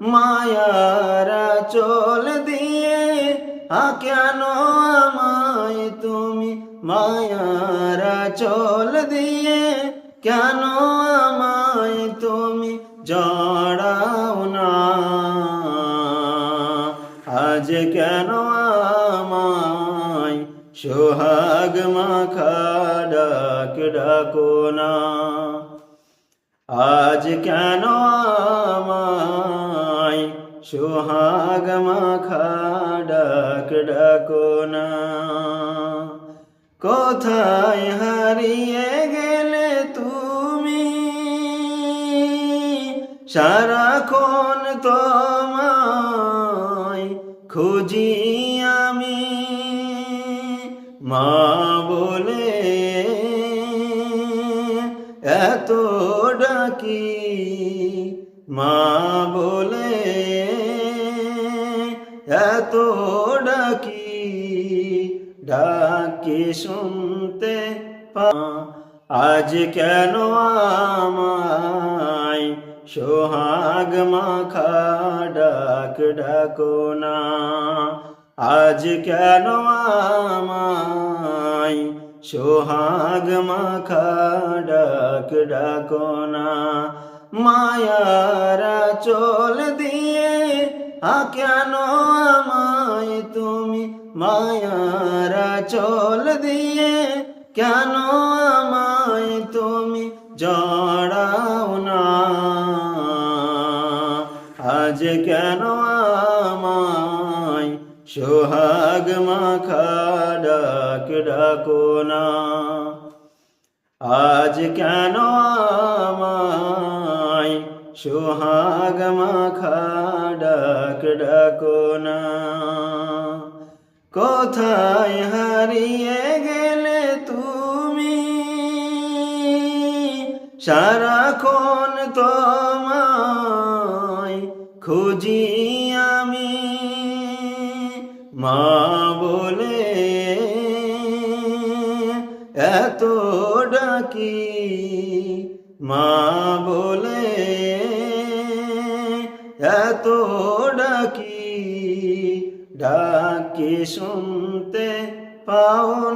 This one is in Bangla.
মায়ারা চল দিয়ে কেন আমায় তুমি মায়ারা চল দিয়ে? কেন আমায় তুমি জড়াও না? আজ কেন আমায় সোহাগ মাখা ডাক না? আজ কেন সোহাগ মাখা ডাক ডাকো না কোথায় হারিয়ে গেলে তুমি? সারাক্ষণ তোমায় খুঁজি আমি। মা বলে, এত ডাকি। মা বলে এত ডাকি ডাকি শুনতে পা। আজ কেন আমায় সোহাগ মাখা ডাক ডাকো না? আজ কেন আমায় সোহাগ মাখা ডাক ডাকো না? মায়ারা চল দিয়ে আ কেন মায়ারা চল দিয়ে কেন আমায় তুমি জড়াও না? আজ কেন আমায় সোহাগ মাখা ডাক না? আজ কেন আমায় সোহাগ মাখা ডাকো না? কোথায় হারিয়ে গেলে তুমি সারাক্ষণ তোমায় খুঁজি আমি। মা বলে, এত ডাকি। মা বলে, এত ডাকি শুনতে পাও।